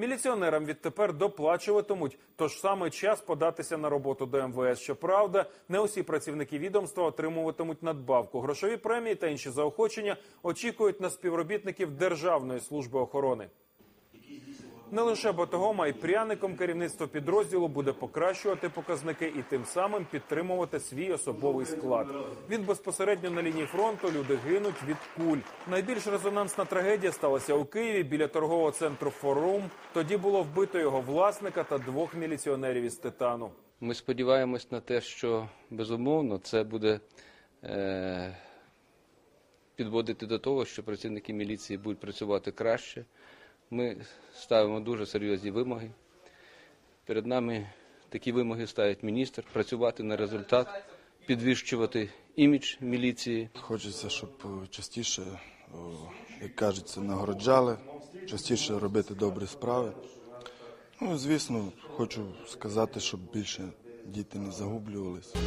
Міліціонерам відтепер доплачуватимуть, тож саме час податися на роботу до МВС. Щоправда, не усі працівники відомства отримуватимуть надбавку. Грошові премії та інші заохочення очікують на співробітників Державної служби охорони. Не лише батогом, а й пряником керівництво підрозділу буде покращувати показники і тим самим підтримувати свій особовий склад. Він безпосередньо на лінії фронту. Люди гинуть від куль. Найбільш резонансна трагедія сталася у Києві біля торгового центру Форум. Тоді було вбито його власника та двох міліціонерів із титану. Ми сподіваємось на те, що безумовно це буде е, підводити до того, що працівники міліції будуть працювати краще. Ми ставимо дуже серйозні вимоги. Перед нами такі вимоги ставить міністр працювати на результат, підвищувати імідж міліції. Хочеться, щоб е, частіше, як кажеться, нагороджали, частіше робити добрі справи. Ну, звісно, хочу сказати, щоб більше діти не загублювалися.